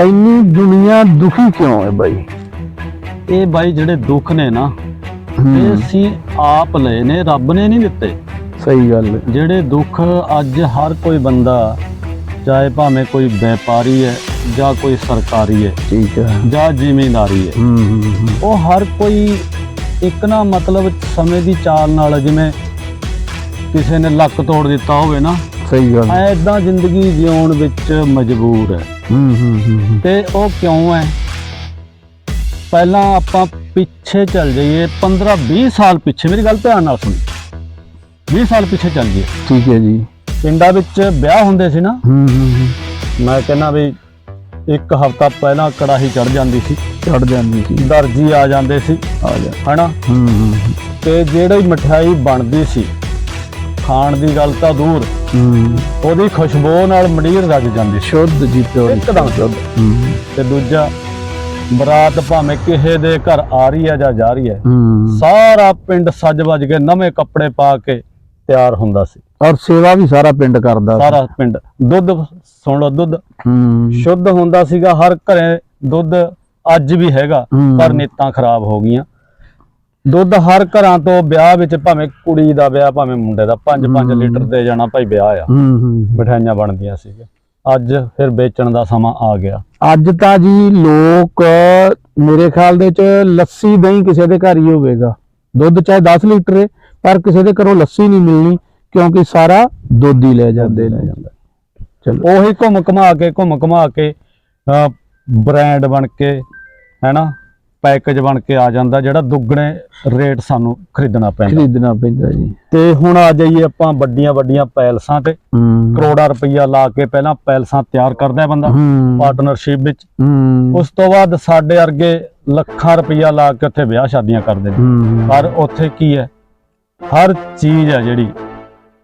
ਇੰਨੀ ਦੁਨੀਆ ਦੁਖੀ ਕਿਉਂ ਹੈ ਬਾਈ? ਇਹ ਬਾਈ ਜਿਹੜੇ ਦੁੱਖ ਨੇ ਨਾ ਇਹ ਅਸੀਂ ਆਪ ਲਏ ਨੇ ਰੱਬ ਨੇ ਨਹੀਂ ਦਿੱਤੇ। ਸਹੀ ਗੱਲ ਹੈ। ਜਿਹੜੇ ਦੁੱਖ ਅੱਜ ਹਰ ਕੋਈ ਬੰਦਾ ਚਾਹੇ ਭਾਵੇਂ ਕੋਈ ਵਪਾਰੀ ਹੈ ਜਾਂ ਕੋਈ ਸਰਕਾਰੀ ਹੈ ਠੀਕ ਹੈ। ਜਾਂ ਜ਼ਿਮੀਂਦਾਰੀ ਹੂੰ। ਉਹ ਹਰ ਕੋਈ ਇੱਕ ਨਾ ਮਤਲਬ ਸਮੇਂ ਦੀ ਚਾਲ ਨਾਲ ਜਿਵੇਂ ਕਿਸੇ ਨੇ ਲੱਕ ਤੋੜ ਦਿੱਤਾ ਹੋਵੇ ਨਾ ਸਹੀ ਗੱਲ ਹੈ। ਐਦਾਂ ਜ਼ਿੰਦਗੀ ਜਿਉਣ ਵਿੱਚ ਮਜਬੂਰ ਹੈ। ਹੂੰ ਹੂੰ ਹੂੰ, ਹੂੰ। ਤੇ ਉਹ ਕਿਉਂ ਹੈ? ਪਹਿਲਾਂ ਆਪਾਂ ਪਿੱਛੇ ਚੱਲ ਜਾਈਏ 15 20 ਸਾਲ ਪਿੱਛੇ ਮੇਰੀ ਗੱਲ ਧਿਆਨ ਨਾਲ ਸੁਣੀ। 20 ਸਾਲ ਪਿੱਛੇ ਚੱਲ ਜਾਈਏ। ਠੀਕ ਹੈ ਜੀ। ਪਿੰਡਾਂ ਵਿੱਚ ਵਿਆਹ ਹੁੰਦੇ ਸੀ ਨਾ। ਹੂੰ ਹੂੰ ਹੂੰ। ਮੈਂ ਕਹਿੰਦਾ ਵੀ ਇੱਕ ਹਫ਼ਤਾ ਪਹਿਲਾਂ ਕੜਾਹੀ ਚੜ ਜਾਂਦੀ ਸੀ। ਚੜ ਜਾਂਦੀ ਸੀ। ਦਰਜੀ ਆ ਜਾਂਦੇ ਸੀ। ਆ ਜਾ। ਹਨਾ? ਹੂੰ ਹੂੰ। ਤੇ ਜਿਹੜੀ ਮਠਿਆਈ ਬਣਦੀ ਸੀ ਖਾਣ ਦੀ ਗੱਲ ਤਾਂ ਦੂਰ। ਉਹਦੀ ਖੁਸ਼ਬੂ ਨਾਲ ਮੰਡੀਰ ਰੱਜ ਜਾਂਦੀ ਸ਼ੁੱਧ ਜੀ ਪਿਓਰ ਇੱਕਦਮ। ਸ਼ੁੱਧ। ਤੇ ਦੂਜਾ ਬਰਾਤ ਭਾਵੇਂ ਕਿਸੇ ਦੇ ਘਰ ਆ ਰਹੀ ਹੈ ਜਾਂ ਜਾ ਰਹੀ ਹੈ ਸਾਰਾ ਪਿੰਡ ਸੱਜ ਵੱਜ ਕੇ ਨਵੇਂ ਕੱਪੜੇ ਪਾ ਕੇ ਤਿਆਰ ਹੁੰਦਾ ਸੀ। ਔਰ ਸੇਵਾ ਵੀ ਸਾਰਾ ਪਿੰਡ ਕਰਦਾ। ਸਾਰਾ ਪਿੰਡ। ਦੁੱਧ ਸੁਣ ਲਓ ਦੁੱਧ। ਸ਼ੁੱਧ ਹੁੰਦਾ ਸੀਗਾ ਹਰ ਘਰੇ ਦੁੱਧ ਅੱਜ ਵੀ ਹੈਗਾ। ਪਰ ਨੀਤਾਂ ਖਰਾਬ ਹੋ ਗਈਆਂ। ਦੁੱਧ ਹਰ ਘਰਾਂ ਤੋਂ ਵਿਆਹ ਵਿੱਚ ਭਾਵੇਂ ਕੁੜੀ ਦਾ ਵਿਆਹ ਭਾਵੇਂ ਮੁੰਡੇ ਦਾ 5-5 ਹੂੰ। ਲੀਟਰ ਦੇ ਜਾਣਾ ਭਾਈ ਵਿਆਹ ਆ। ਹੂੰ ਹੂੰ ਮਠਿਆਈਆਂ ਬਣਦੀਆਂ ਸੀਗੇ ਅੱਜ ਫਿਰ ਵੇਚਣ ਦਾ ਸਮਾਂ ਆ ਗਿਆ। ਅੱਜ ਤਾਂ ਜੀ ਲੋਕ ਮੇਰੇ ਖਿਆਲ ਦੇ ਚ ਲੱਸੀ ਦਹੀਂ ਕਿਸੇ ਦੇ ਘਰ ਹੀ ਹੋਵੇਗਾ। ਦੁੱਧ ਚਾਹੇ 10 ਲੀਟਰ ਹੈ ਪਰ ਕਿਸੇ ਦੇ ਘਰੋਂ ਲੱਸੀ ਨਹੀਂ ਮਿਲਣੀ ਕਿਉਂਕਿ ਸਾਰਾ ਦੁੱਧ ਹੀ ਲੈ ਜਾਂਦੇ ਨੇ। ਚਲੋ। ਉਹੀ ਘੁੰਮ ਘਮਾ ਕੇ ਘੁੰਮ ਘਮਾ ਕੇ ਬ੍ਰਾਂਡ ਬਣ ਕੇ ਹੈਨਾ? ਪੈਕੇਜ ਬਣ ਕੇ ਆ ਜਾਂਦਾ ਜਿਹੜਾ ਦੁੱਗਣੇ ਰੇਟ ਸਾਨੂੰ ਖਰੀਦਣਾ ਪੈਂਦਾ। ਖਰੀਦਣਾ ਪੈਂਦਾ ਜੀ। ਤੇ ਹੁਣ ਆ ਜਾਈਏ ਆਪਾਂ ਵੱਡੀਆਂ ਵੱਡੀਆਂ ਪੈਲਸਾਂ ਤੇ। ਕਰੋੜਾਂ ਰੁਪਈਆ ਲਾ ਕੇ ਪਹਿਲਾਂ ਪੈਲਸਾਂ ਤਿਆਰ ਕਰਦਾ ਬੰਦਾ ਪਾਰਟਨਰਸ਼ਿਪ ਵਿੱਚ। ਉਸ ਤੋਂ ਬਾਅਦ ਸਾਡੇ ਵਰਗੇ ਲੱਖਾਂ ਰੁਪਈਆ ਲਾ ਕੇ ਉੱਥੇ ਵਿਆਹ ਸ਼ਾਦੀਆਂ ਕਰਦੇ ਨੇ। ਪਰ ਉੱਥੇ ਕੀ ਹੈ? ਹਰ ਚੀਜ਼ ਹੈ ਜਿਹੜੀ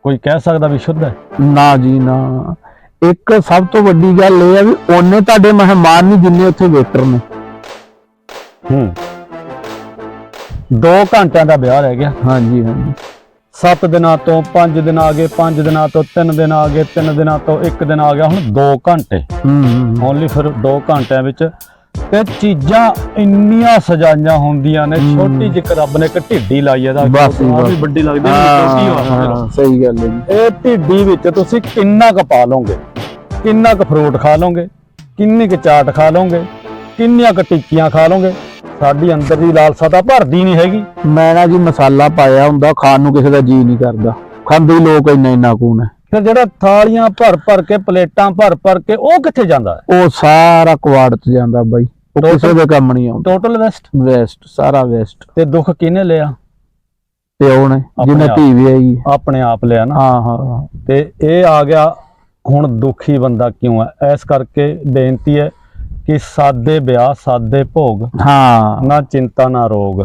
ਕੋਈ ਕਹਿ ਸਕਦਾ ਵੀ ਸ਼ੁੱਧ ਹੈ। ਨਾ ਜੀ ਨਾ। ਇੱਕ ਸਭ ਤੋਂ ਵੱਡੀ ਗੱਲ ਇਹ ਹੈ ਵੀ ਉਹਨੇ ਤੁਹਾਡੇ ਮਹਿਮਾਨ ਨਹੀਂ ਜਿੰਨੇ ਉੱਥੇ ਵੇਟਰ ਨੇ। ਹੂੰ। 2 ਘੰਟਿਆਂ ਦਾ ਵਿਆਹ ਰਹਿ ਗਿਆ। ਹਾਂਜੀ ਹਾਂਜੀ। 7 ਦਿਨਾਂ ਤੋਂ 5 ਦਿਨ ਆ ਗਏ 5 ਦਿਨਾਂ ਤੋਂ 3 ਦਿਨ ਆ ਗਏ 3 ਦਿਨਾਂ ਤੋਂ 1 ਦਿਨ ਆ ਗਿਆ। ਹੁਣ 2 ਘੰਟੇ। ਹੂੰ ਹੂੰ ਓਨਲੀ ਫਿਰ 2 ਘੰਟਿਆਂ ਵਿੱਚ ਤੇ ਚੀਜ਼ਾਂ ਇੰਨੀਆਂ ਸਜਾਈਆਂ ਹੁੰਦੀਆਂ ਨੇ। ਛੋਟੀ ਜਿਹੀ ਰੱਬ ਨੇ ਇੱਕ ਢਿੱਡੀ ਲਾਈ ਇਹਦਾ ਬਸ ਵੀ। ਵੱਡੀ ਲੱਗਦੀ ਹਾਂ, ਸਹੀ ਗੱਲ ਹੈ ਜੀ। ਇਹ ਢਿੱਡੀ ਵਿੱਚ ਤੁਸੀਂ ਕਿੰਨਾ ਕੁ ਪਾ ਲਓਗੇ? ਕਿੰਨਾ ਕੁ ਫਰੂਟ ਖਾ ਲਓਗੇ? ਕਿੰਨੀ ਕੁ ਚਾਟ ਖਾ ਲਓਗੇ? ਕਿੰਨੀਆਂ ਕੁ ਟਿੱਕੀਆਂ ਖਾ ਲਓਗੇ? ਸਾਡੀ ਅੰਦਰ ਦੀ ਲਾਲਸਾ ਤਾਂ ਭਰਦੀ ਨਹੀਂ ਹੈਗੀ। ਮੈਂ ਨਾ ਜੀ ਮਸਾਲਾ ਪਾਇਆ ਹੁੰਦਾ ਖਾਣ ਨੂੰ ਕਿਸੇ ਦਾ ਜੀ ਨਹੀਂ ਕਰਦਾ। ਖਾਂਦੇ ਹੀ ਲੋਕ ਇੰਨਾ ਇੰਨਾ ਕੂਨ ਹੈ। ਫਿਰ ਜਿਹੜਾ ਥਾਲੀਆਂ ਭਰ ਭਰ ਕੇ ਪਲੇਟਾਂ ਭਰ ਭਰ ਕੇ ਉਹ ਕਿੱਥੇ ਜਾਂਦਾ ਹੈ? ਉਹ ਸਾਰਾ ਕੁਆੜ ਚ ਜਾਂਦਾ ਬਾਈ। ਉਹ ਕਿਸੇ ਦੇ ਕੰਮ ਨਹੀਂ ਆਉਂਦਾ। ਟੋਟਲ ਵੈਸਟ ਵੇਸਟ ਸਾਰਾ ਵੇਸਟ ਤੇ ਦੁੱਖ ਕਿਹਨੇ ਲਿਆ? ਤੇ ਉਹਨੇ ਜਿਹਨੇ। ਧੀ ਵਿਆਹੀ ਹੈ। ਆਪਣੇ ਆਪ ਲਿਆ ਨਾ। ਹਾਂ ਹਾਂ ਹਾਂ। ਤੇ ਇਹ ਆ ਗਿਆ ਹੁਣ ਦੁਖੀ ਬੰਦਾ ਕਿਉਂ ਹੈ? ਇਸ ਕਰਕੇ ਬੇਨਤੀ ਹੈ ਕਿ ਸਾਦੇ ਵਿਆਹ ਸਾਦੇ ਭੋਗ। ਹਾਂ। ਨਾ ਚਿੰਤਾ ਨਾ ਰੋਗ।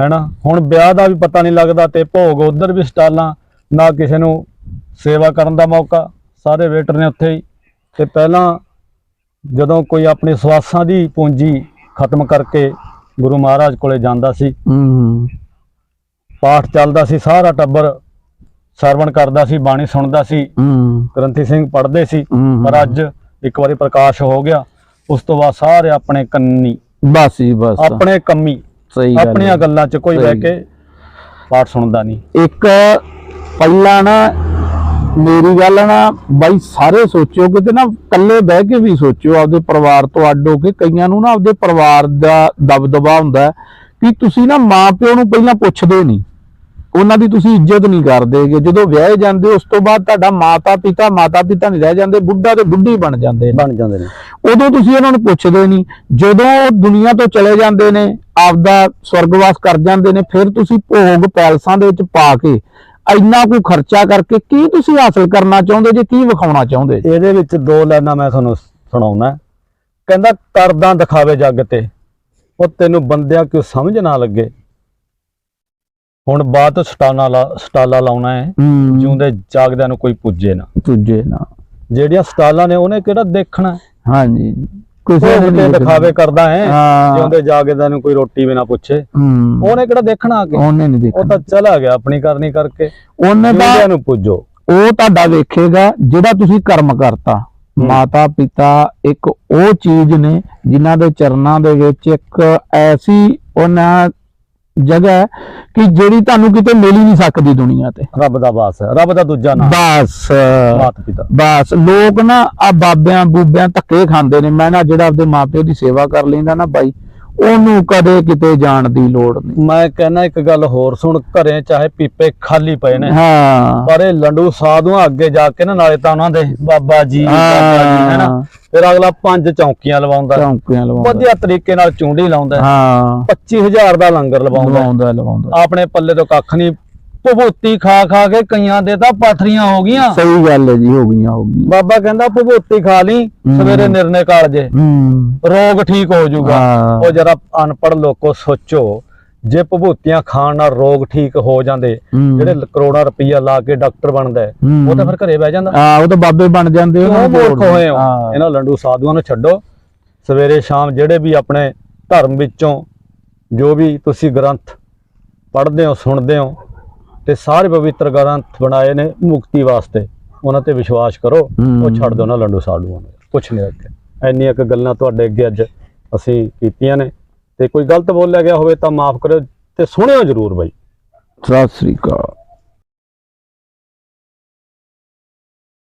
ਹੈਨਾ? ਹੁਣ ਵਿਆਹ ਦਾ ਵੀ ਪਤਾ ਨਹੀਂ ਲੱਗਦਾ ਤੇ ਭੋਗ ਉਧਰ ਵੀ ਸਟਾਲਾਂ ਨਾ ਕਿਸੇ ਨੂੰ ਸੇਵਾ ਕਰਨ ਦਾ ਮੌਕਾ। ਸਾਰੇ ਵੇਟਰ ਨੇ ਉੱਥੇ ਹੀ। ਤੇ ਪਹਿਲਾਂ ਜਦੋਂ ਕੋਈ ਆਪਣੀ ਸਵਾਸਾਂ ਦੀ ਪੂੰਜੀ ਖਤਮ ਕਰਕੇ ਗੁਰੂ ਮਹਾਰਾਜ ਕੋਲੇ ਜਾਂਦਾ ਸੀ ਹੂੰ। ਪਾਠ ਚੱਲਦਾ ਸੀ ਸਾਰਾ ਟੱਬਰ ਸਰਵਣ ਕਰਦਾ ਸੀ ਬਾਣੀ ਸੁਣਦਾ ਸੀ। ਹੂੰ। ਗ੍ਰੰਥੀ ਸਿੰਘ ਪੜ੍ਹਦੇ ਸੀ ਪਰ ਅੱਜ ਇੱਕ ਵਾਰੀ ਪ੍ਰਕਾਸ਼ ਹੋ ਗਿਆ। ਉਸ ਤੋਂ ਬਾਅਦ ਸਾਰੇ ਆਪਣੇ ਕੰਨੀ ਬਸ ਜੀ ਬਸ ਆਪਣੇ ਕੰਮੀ ਸਹੀ ਗੱਲ ਆਪਣੀਆਂ। ਗੱਲਾਂ 'ਚ ਕੋਈ ਬਹਿ। ਕੇ ਪਾਠ ਸੁਣਦਾ ਨਹੀਂ ਇੱਕ ਪਹਿਲਾਂ ਨਾ ਮੇਰੀ ਗੱਲ ਨਾ ਬਾਈ ਸਾਰੇ ਸੋਚਿਓ ਕਿਤੇ ਨਾ ਇਕੱਲੇ ਬਹਿ ਕੇ ਵੀ ਸੋਚਿਓ ਆਪਦੇ ਪਰਿਵਾਰ ਤੋਂ ਅੱਡ ਹੋ ਕੇ ਕਈਆਂ ਨੂੰ ਨਾ ਆਪਦੇ ਪਰਿਵਾਰ ਦਾ ਦਬਦਬਾ ਹੁੰਦਾ ਕਿ ਤੁਸੀਂ ਨਾ ਮਾਂ ਪਿਓ ਨੂੰ ਪਹਿਲਾਂ ਪੁੱਛਦੇ ਨਹੀਂ ਉਹਨਾਂ ਦੀ ਤੁਸੀਂ ਇੱਜ਼ਤ ਨਹੀਂ ਕਰਦੇਗੇ ਜਦੋਂ ਵਿਆਹੇ ਜਾਂਦੇ ਉਸ ਤੋਂ ਬਾਅਦ ਤੁਹਾਡਾ ਮਾਤਾ ਪਿਤਾ ਮਾਤਾ ਪਿਤਾ ਨਹੀਂ ਰਹਿ ਜਾਂਦੇ ਬੁੱਢਾ ਤੇ ਬੁੱਢੀ ਬਣ ਜਾਂਦੇ ਨੇ। ਬਣ ਜਾਂਦੇ ਨੇ। ਉਦੋਂ ਤੁਸੀਂ ਉਹਨਾਂ ਨੂੰ ਪੁੱਛਦੇ ਨਹੀਂ। ਜਦੋਂ ਉਹ ਦੁਨੀਆ ਤੋਂ ਚਲੇ ਜਾਂਦੇ ਨੇ ਆਪਦਾ ਸਵਰਗਵਾਸ ਕਰ ਜਾਂਦੇ ਨੇ ਫਿਰ ਤੁਸੀਂ ਭੋਗ ਪੈਲਸਾਂ ਦੇ ਵਿੱਚ ਪਾ ਕੇ ਇੰਨਾ ਕੁ ਖਰਚਾ ਕਰਕੇ ਕੀ ਤੁਸੀਂ ਹਾਸਲ ਕਰਨਾ ਚਾਹੁੰਦੇ ਜੇ ਕੀ ਵਿਖਾਉਣਾ ਚਾਹੁੰਦੇ? ਇਹਦੇ ਵਿੱਚ ਦੋ ਲਾਈਨਾਂ ਮੈਂ ਤੁਹਾਨੂੰ ਸੁਣਾਉਣਾ। ਕਹਿੰਦਾ ਕਰਦਾਂ ਦਿਖਾਵੇ ਜੱਗ ਤੇ। ਉਹ ਤੈਨੂੰ ਬੰਦਿਆਂ ਕਿਉਂ ਸਮਝ ਨਾ ਲੱਗੇ? ਹੁਣ ਬਾਤ ਸਟਾਲਾ ਲਾ ਸਟਾਲਾ ਲਾਉਣਾ ਹੈ ਜਿਉਂਦੇ ਜਾਗਦਿਆਂ ਨੂੰ ਕੋਈ ਪੁੱਜੇ ਨਾ। ਤੁਝੇ ਨਾ। ਜਿਹੜੀਆਂ ਸਟਾਲਾਂ ਨੇ ਉਹਨੇ ਕਿਹੜਾ ਦੇਖਣਾ? ਹਾਂਜੀ। ਕਿਸੇ ਉਹ ਨੇ ਦਿਖਾਵੇ ਕਰਦਾ ਹੈ ਜਿਉਂਦੇ ਜਾਗਦਿਆਂ ਨੂੰ ਕੋਈ ਰੋਟੀ ਵੀ ਨਾ ਪੁੱਛੇ ਉਹਨੇ ਕਿਹੜਾ ਦੇਖਣਾ ਆ ਕੇ? ਉਹਨੇ ਨਹੀਂ ਉਹ ਦੇਖਿਆ ਤਾਂ ਚਲਾ ਗਿਆ ਆਪਣੀ ਕਰਨੀ ਕਰਕੇ। ਉਹਨੇ ਤਾਂ ਨੂੰ ਪੁੱਜੋ। ਉਹ ਤੁਹਾਡਾ ਵੇਖੇਗਾ ਜਿਹੜਾ ਤੁਸੀਂ ਕਰਮ ਕਰਤਾ। ਮਾਤਾ ਪਿਤਾ ਇੱਕ ਉਹ ਚੀਜ਼ ਨੇ ਜਿਨ੍ਹਾਂ ਦੇ ਚਰਨਾਂ ਦੇ ਵਿੱਚ ਇੱਕ ਐਸੀ ਉਹਨਾਂ ਜਗ੍ਹਾ ਹੈ ਕਿ ਜਿਹੜੀ ਤੁਹਾਨੂੰ ਕਿਤੇ ਮਿਲ ਹੀ ਨਹੀਂ ਸਕਦੀ ਦੁਨੀਆ ਤੇ। ਰੱਬ ਦਾ ਵਾਸ ਹੈ ਰੱਬ ਦਾ ਦੂਜਾ ਨਾਮ। ਬਸ ਮਾਤਾ ਪਿਤਾ। ਬਸ ਲੋਕ ਨਾ ਆ ਬਾਬਿਆਂ ਬੂਬਿਆਂ ਧੱਕੇ ਖਾਂਦੇ ਨੇ। ਮੈਂ ਨਾ ਜਿਹੜਾ ਆਪਦੇ ਮਾਪਿਓ ਦੀ ਸੇਵਾ ਕਰ ਲੈਂਦਾ ਨਾ ਬਾਈ ਉਹਨੂੰ ਕਦੇ ਕਿਤੇ ਜਾਣ ਦੀ ਲੋੜ ਨਹੀਂ। ਮੈਂ ਕਹਿੰਦਾ ਇੱਕ ਗੱਲ ਹੋਰ ਸੁਣ ਘਰੇ ਚਾਹੇ ਪੀਪੇ ਖਾਲੀ ਪਏ ਨੇ ਹਾਂ। ਪਰ ਇਹ ਲੰਡੂ ਸਾਧੂਆਂ ਅੱਗੇ ਜਾ ਕੇ ਨਾ ਨਾਲੇ ਤਾਂ ਉਹਨਾਂ ਦੇ ਬਾਬਾ ਜੀ ਬਾਬਾ। ਫਿਰ ਅਗਲਾ ਪੰਜ ਚੌਂਕੀਆਂ ਲਵਾਉਂਦਾ। ਚੌਂਕੀਆਂ ਲਵਾਉਂਦਾ। ਵਧੀਆ ਤਰੀਕੇ ਨਾਲ ਚੁੰਡੀ ਲਾਉਂਦਾ। ਹਾਂ। 25000 ਦਾ ਲੰਗਰ ਲਵਾਉਂਦਾ। ਲਵਾਉਂਦਾ ਲਵਾਉਂਦਾ। ਆਪਣੇ ਪੱਲੇ ਤੋਂ ਕੱਖ ਨਹੀਂ ਭਭੂਤੀ ਖਾ ਖਾ ਕੇ ਕਈਆਂ ਦੇ ਤਾਂ ਪਾਥਰੀਆਂ ਹੋ ਗਈਆਂ ਸਹੀ ਗੱਲ ਹੈ ਜੀ ਹੋ ਗਈਆਂ ਹੋ ਗਈਆਂ ਬਾਬਾ ਕਹਿੰਦਾ ਭਭੂਤੀ ਖਾ ਲਈ ਹੂੰ। ਸਵੇਰੇ ਨਿਰਣੇ ਕਾਲਜੇ ਹੂੰ ਰੋਗ ਠੀਕ ਹੋ ਜਾਊਗਾ ਹਾਂ। ਉਹ ਜਰਾ ਅਨਪੜ੍ਹ ਲੋਕੋ ਸੋਚੋ ਜੇ ਭਭੂਤੀਆਂ ਖਾਣ ਨਾਲ ਰੋਗ ਠੀਕ ਹੋ ਜਾਂਦੇ ਹੂੰ। ਜਿਹੜੇ ਕਰੋੜਾਂ ਰੁਪਈਆ ਲਾ ਕੇ ਡਾਕਟਰ ਬਣਦਾ ਹੈ, ਹੂੰ। ਉਹ ਤਾਂ ਫਿਰ ਘਰੇ ਬਹਿ ਜਾਂਦਾ ਆ ਉਹ ਤਾਂ ਬਾਬੇ ਬਣ ਜਾਂਦੇ ਨੂੰ ਮੂਰਖ ਹੋਏ ਹੋ ਹਾਂ। ਇਹਨਾਂ ਲੰਡੂ ਸਾਧੂਆਂ ਨੂੰ ਛੱਡੋ ਸਵੇਰੇ ਸ਼ਾਮ ਜਿਹੜੇ ਵੀ ਆਪਣੇ ਧਰਮ ਵਿੱਚੋਂ ਜੋ ਵੀ ਤੁਸੀਂ ਗ੍ਰੰਥ ਪੜ੍ਹਦੇ ਹੋ ਸੁਣਦੇ ਹੋ ਤੇ ਸਾਰੇ ਪਵਿੱਤਰ ਗ੍ਰੰਥ ਬਣਾਏ ਨੇ ਮੁਕਤੀ ਵਾਸਤੇ। ਉਹਨਾਂ ਤੇ ਵਿਸ਼ਵਾਸ ਕਰੋ ਉਹ। ਛੱਡ ਦਿਓ ਨਾ ਲੰਡੂ ਸਾਧੂਆਂ ਨੂੰ ਕੁਛ ਨਹੀਂ ਰੱਖਿਆ। ਇੰਨੀਆਂ ਕੁ ਗੱਲਾਂ ਤੁਹਾਡੇ ਅੱਗੇ ਅੱਜ ਅਸੀਂ ਕੀਤੀਆਂ ਨੇ। ਤੇ ਕੋਈ ਗਲਤ ਬੋਲਿਆ ਗਿਆ ਹੋਵੇ ਤਾਂ ਮਾਫ ਕਰਿਓ ਤੇ ਸੁਣਿਓ ਜ਼ਰੂਰ ਬਾਈ। ਸਤਿ ਸ੍ਰੀ ਅਕਾਲ।